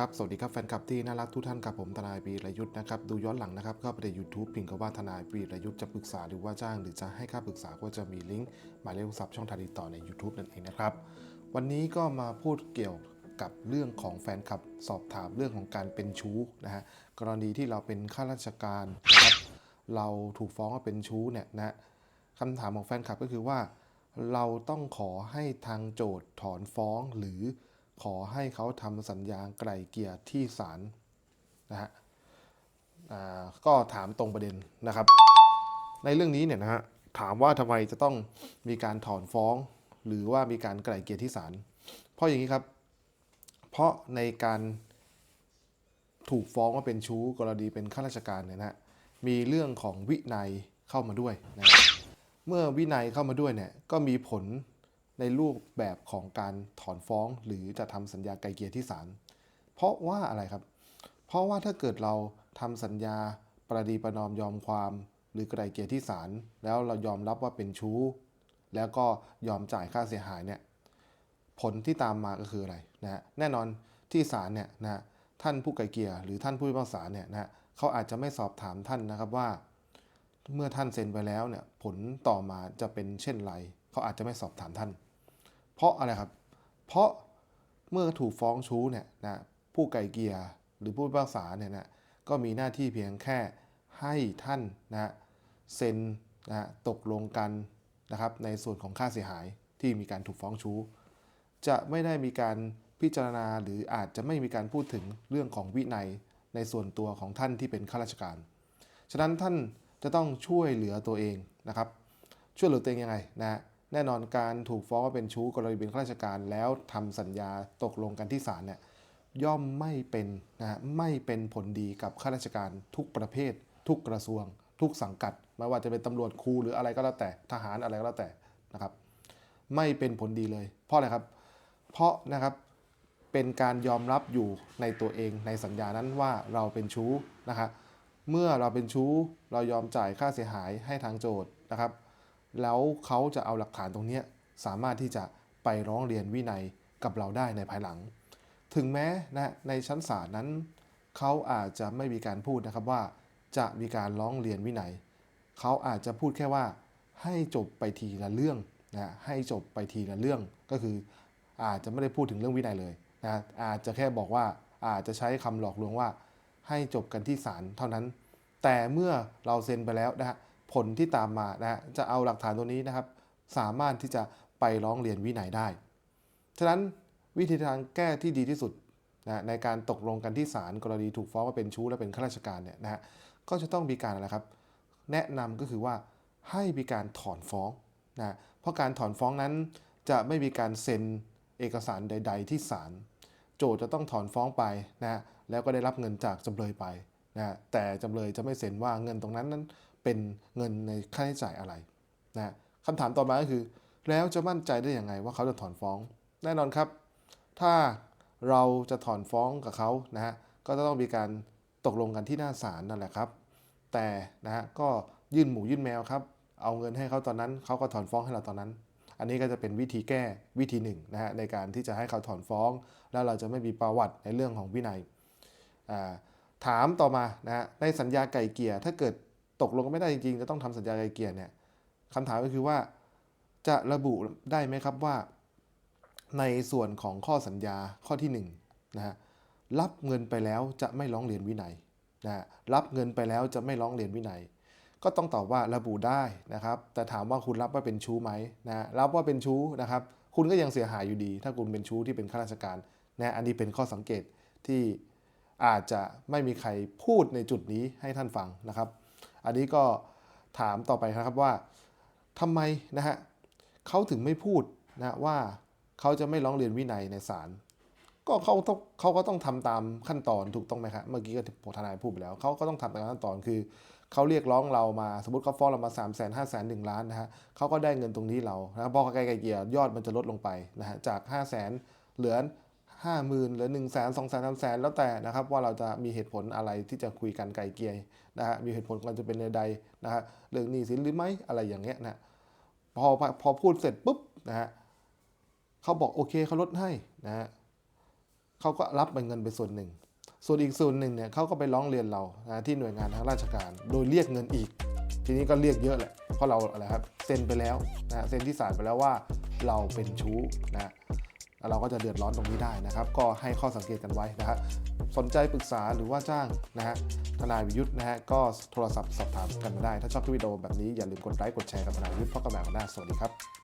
ครับ สวัสดีครับแฟนคลับที่น่ารักทุกท่านครับผมทนายปีรยุทธ์นะครับ ดูย้อนหลังนะครับเข้าไปใน YouTube พิมพ์คำว่าทนายปีรยุทธ์จะปรึกษาหรือว่าจ้างหรือจะให้ค่าปรึกษาก็จะมีลิงก์หมายเลขโทรศัพท์ช่องทางติดต่อใน YouTube นั่นเองนะครับ วันนี้ก็มาพูดเกี่ยวกับเรื่องของแฟนคลับสอบถามเรื่องของการเป็นชู้นะฮะกรณีที่เราเป็นข้าราชการนะครับเราถูกฟ้องว่าเป็นชู้เนี่ยนะคำถามของแฟนคลับก็คือว่า เราต้องขอให้ทางโจทย์ถอนฟ้องหรือ ขอให้เขาทำสัญญาไกล่เกลี่ยที่ศาลนะฮะอ่าก็ถามตรงประเด็นนะครับ ในเรื่องนี้เนี่ยนะฮะถามว่าทำไมจะต้องมีการถอนฟ้อง หรือว่ามีการไกล่เกลี่ยที่ศาลเพราะอย่างนี้ครับ เพราะในการถูกฟ้องว่าเป็นชู้กรณีเป็นข้าราชการเนี่ยนะฮะมีเรื่องของวินัยเข้ามาด้วยนะเมื่อวินัยเข้ามาด้วยเนี่ยก็มีผล ในรูปแบบของการถอนฟ้องหรือจะทำสัญญาไกลเกลี่ยที่ศาลเพราะว่าอะไรครับ เพราะว่าถ้าเกิดเราทำสัญญาประดีประนอมยอมความ หรือไกลเกลี่ยที่ศาลแล้วเรายอมรับว่าเป็นชู้ แล้วก็ยอมจ่ายค่าเสียหายเนี่ยผลที่ตามมาก็คืออะไรนะฮะแน่นอนที่ศาลเนี่ยนะฮะท่านผู้ไกลเกลี่ยหรือท่านผู้พิพากษาเนี่ยนะฮะเขาอาจจะไม่สอบถามท่านนะครับว่า เมื่อท่านเซ็นไปแล้วเนี่ยผลต่อมาจะเป็นเช่นไร เขาอาจจะไม่สอบถามท่าน เพราะอะไรครับ เพราะเมื่อถูกฟ้องชู้เนี่ยนะผู้ไกลเกียรหรือผู้พิพากษาเนี่ยนะก็มีหน้าที่เพียงแค่ให้ท่านนะเซ็นนะตกลงกันนะครับในส่วนของค่าเสียหายที่มีการถูกฟ้องชู้ จะไม่ได้มีการพิจารณาหรืออาจจะไม่มีการพูดถึงเรื่องของวินัยในส่วนตัวของท่านที่เป็นข้าราชการ ฉะนั้นท่านจะต้องช่วยเหลือตัวเองนะครับ ช่วยเหลือตัวเองยังไงนะฮะ แน่นอนการถูกฟ้องว่าเป็นชู้กรณีเป็นข้าราชการ แล้วทำสัญญาตกลงกันที่ศาลเนี่ยย่อมไม่เป็นนะฮะไม่เป็นผลดีกับข้าราชการทุกประเภท ทุกกระทรวง ทุกสังกัด ไม่ว่าจะเป็นตำรวจครูหรืออะไรก็แล้วแต่ทหารอะไรก็แล้วแต่นะครับ ไม่เป็นผลดีเลย เพราะอะไรครับ เพราะนะครับเป็นการยอมรับอยู่ในตัวเองในสัญญานั้นว่าเราเป็นชู้นะครับเมื่อเราเป็นชู้เรายอมจ่ายค่าเสียหายให้ทางโจทย์นะครับ แล้วเขาจะเอาหลักฐานตรงนี้สามารถที่จะไปร้องเรียนวินัยกับเราได้ในภายหลัง ถึงแม้นะในชั้นศาลนั้น เขาอาจจะไม่มีการพูดนะครับว่า จะมีการร้องเรียนวินัย เขาอาจจะพูดแค่ว่าให้จบไปทีละเรื่องนะให้จบไปทีละเรื่องก็คือ อาจจะไม่ได้พูดถึงเรื่องวินัยเลยนะอาจจะแค่บอกว่าอาจจะใช้คำหลอกลวงว่า ให้จบกันที่ศาลเท่านั้น แต่เมื่อเราเซ็นไปแล้วนะฮะ ผลที่ตามมานะจะเอาหลักฐานตัวนี้นะครับ สามารถที่จะไปร้องเรียนวินัยได้ ฉะนั้นวิธีทางแก้ที่ดีที่สุดนะในการตกลงกันที่ศาลกรณีถูกฟ้องว่าเป็นชู้และเป็นข้าราชการเนี่ยนะฮะก็จะต้องมีการอะไรครับ แนะนำก็คือว่าให้มีการถอนฟ้องนะเพราะการถอนฟ้องนั้นจะไม่มีการเซ็นเอกสารใด ๆ ที่ศาลโจทย์จะต้องถอนฟ้องไปนะฮะแล้วก็ได้รับเงินจากจำเลยไปนะฮะแต่จำเลยจะไม่เซ็นว่าเงินตรงนั้นนั้น เป็นเงินในค่าใช้จ่ายอะไรนะคำถามต่อมาก็คือ แล้วจะมั่นใจได้อยังไงว่าเขาจะถอนฟ้อง แน่นอนครับ ถ้าเราจะถอนฟ้องกับเขานะฮะก็จะต้องมีการตกลงกันที่หน้าศาลนั่นแหละครับ แต่นะฮะก็ยื่นหมูยื่นแมวครับ เอาเงินให้เขาตอนนั้นเขาก็ถอนฟ้องให้เราตอนนั้น อันนี้ก็จะเป็นวิธีแก้วิธีหนึ่งนะฮะในการที่จะให้เขาถอนฟ้อง แล้วเราจะไม่มีประวัติในเรื่องของวินัยถามต่อมานะฮะในสัญญาไก่เกลี่ยถ้าเกิด ตกลงกันไม่ได้จริงๆ จะต้องทำสัญญาไก่เกลี่ยเนี่ยคำถามก็คือว่าจะระบุได้ไหมครับว่า ในส่วนของข้อสัญญาข้อที่1นงนะฮะรับเงินไปแล้วจะไม่ร้องเรียนวินัยนะฮะรับเงินไปแล้วจะไม่ร้องเรียนวินัย ก็ต้องตอบว่าระบุได้นะครับ แต่ถามว่าคุณรับว่าเป็นชู้ไหมนะรับว่าเป็นชู้นะครับ คุณก็ยังเสียหายอยู่ดี ถ้าคุณเป็นชู้ที่เป็นข้าราชการนะอันนี้เป็นข้อสังเกตที่อาจจะไม่มีใครพูดในจุดนี้ให้ท่านฟังนะครับ อันนี้ก็ถามต่อไปนะครับว่าทำไมนะฮะเขาถึงไม่พูดนะว่าเขาจะไม่ร้องเรียนวินัยในศาลก็เขาต้องเขาก็ต้องทำตามขั้นตอนถูกต้องไหมครับเมื่อกี้ก็ทนายพูดไปแล้วเขาก็ต้องทำตามขั้นตอนคือเขาเรียกร้องเรามาสมมติเขาฟ้องเรามา3ามแสนห้าแสนหนึ่งล้านนะฮะเขาก็ได้เงินตรงนี้เรานะพอไกลเกลี่ยยอดมันจะลดลงไปนะฮะจาก5 0 0แสนเหลือ ห้าหมื่นหลือหนึ่งแสนสองแสนสามแสนแล้วแต่นะครับ ว่าเราจะมีเหตุผลอะไรที่จะคุยกันไกลเกลี่ยนะฮะมีเหตุผลกันจะเป็นใดนะฮะเรื่องหนี้สินหรือไม่อะไรอย่างเงี้ยนะพอพอพูดเสร็จปุ๊บนะฮะเขาบอกโอเคเขาลดให้นะฮะเขาก็รับเป็นเงินไปส่วนหนึ่ง ส่วนอีกส่วนหนึ่งเนี่ยเขาก็ไปร้องเรียนเรานะที่หน่วยงานทางราชการ โดยเรียกเงินอีก ทีนี้ก็เรียกเยอะแหละเพราะเราอะไรครับเซ็นไปแล้วนะเซ็นที่ศาลไปแล้วว่าเราเป็นชู้นะ เราก็จะเดือดร้อนตรงนี้ได้นะครับ ก็ให้ข้อสังเกตกันไว้นะฮะสนใจปรึกษาหรือว่าจ้างนะฮะทนายวิยุทธ์นะฮะก็โทรศัพท์สอบถามกันมาได้ ถ้าชอบคลิปวิดีโอแบบนี้อย่าลืมกดไลค์กดแชร์กับทนายวิยุทธ์เพราะกำลังหน้าสวัสดีครับ